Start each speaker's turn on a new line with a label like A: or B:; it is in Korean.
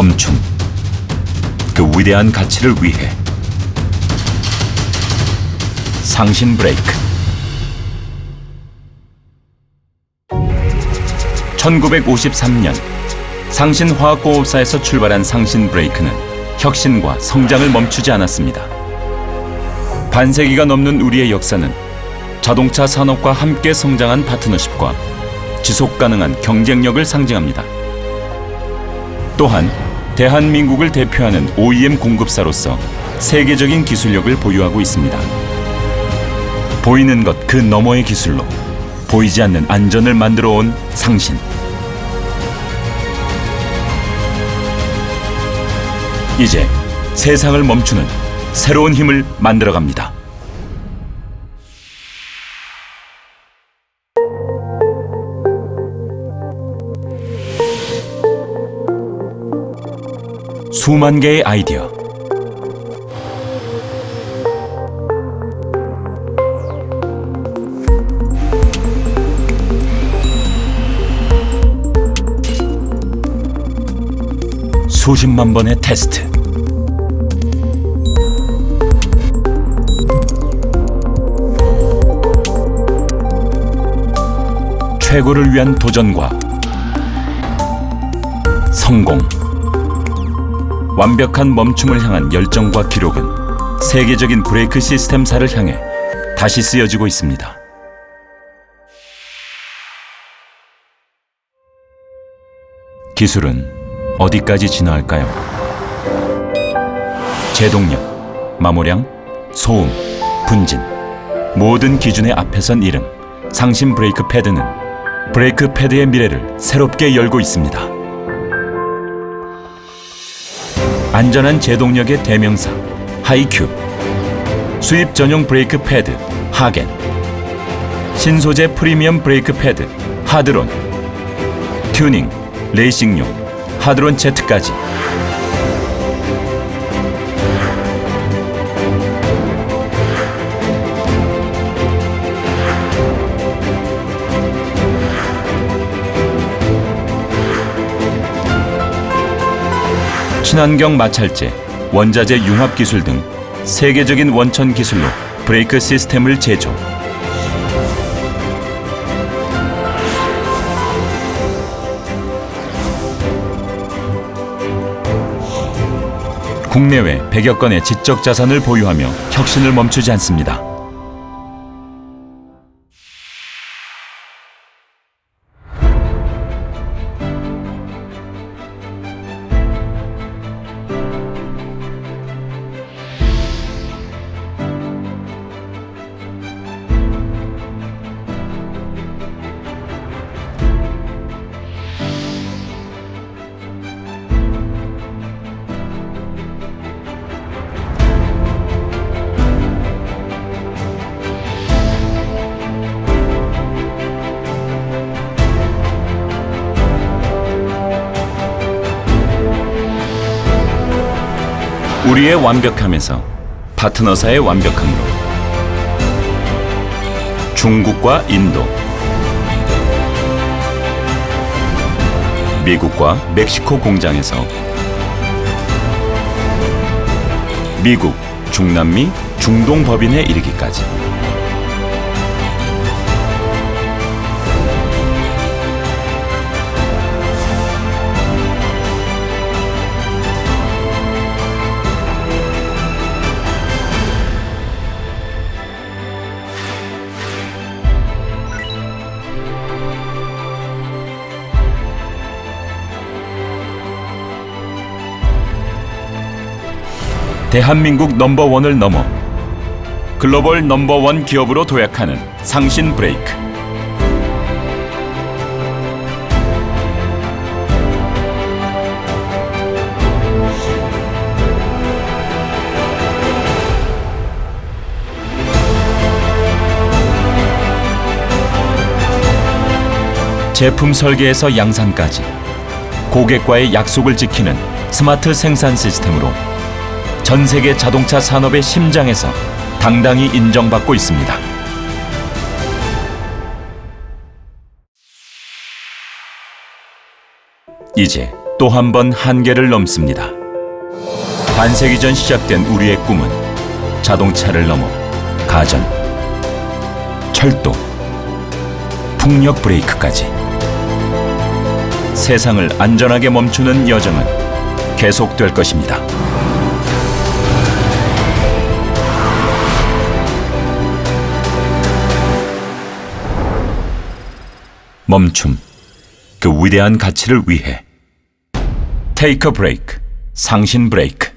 A: 멈춤. 그 위대한 가치를 위해 상신 브레이크. 1953년 상신화학공업사에서 출발한 상신 브레이크는 혁신과 성장을 멈추지 않았습니다. 반세기가 넘는 우리의 역사는 자동차 산업과 함께 성장한 파트너십과 지속 가능한 경쟁력을 상징합니다. 또한 대한민국을 대표하는 OEM 공급사로서 세계적인 기술력을 보유하고 있습니다. 보이는 것 그 너머의 기술로 보이지 않는 안전을 만들어 온 상신. 이제 세상을 멈추는 새로운 힘을 만들어 갑니다. 수만 개의 아이디어. 수십만 번의 테스트. 최고를 위한 도전과 성공. 완벽한 멈춤을 향한 열정과 기록은 세계적인 브레이크 시스템사를 향해 다시 쓰여지고 있습니다. 기술은 어디까지 진화할까요? 제동력, 마모량, 소음, 분진 모든 기준의 앞에선 이름 상신 브레이크 패드는 브레이크 패드의 미래를 새롭게 열고 있습니다. 안전한 제동력의 대명사 하이큐 수입 전용 브레이크 패드 하겐. 신소재 프리미엄 브레이크 패드 하드론. 튜닝 레이싱용 하드론 제트까지 친환경 마찰제, 원자재 융합 기술 등 세계적인 원천 기술로 브레이크 시스템을 제조. 국내외 100여 건의 지적 자산을 보유하며 혁신을 멈추지 않습니다. 우리의 완벽함에서 파트너사의 완벽함으로. 중국과 인도. 미국과 멕시코 공장에서. 미국, 중남미, 중동 법인에 이르기까지 대한민국 넘버원을 넘어 글로벌 넘버원 기업으로 도약하는 상신 브레이크. 제품 설계에서 양산까지 고객과의 약속을 지키는 스마트 생산 시스템으로 전 세계 자동차 산업의 심장에서 당당히 인정받고 있습니다. 이제 또 한 번 한계를 넘습니다. 반세기 전 시작된 우리의 꿈은 자동차를 넘어 가전, 철도, 풍력 브레이크까지 세상을 안전하게 멈추는 여정은 계속될 것입니다. 멈춤, 그 위대한 가치를 위해 테이크 브레이크, 상신 브레이크.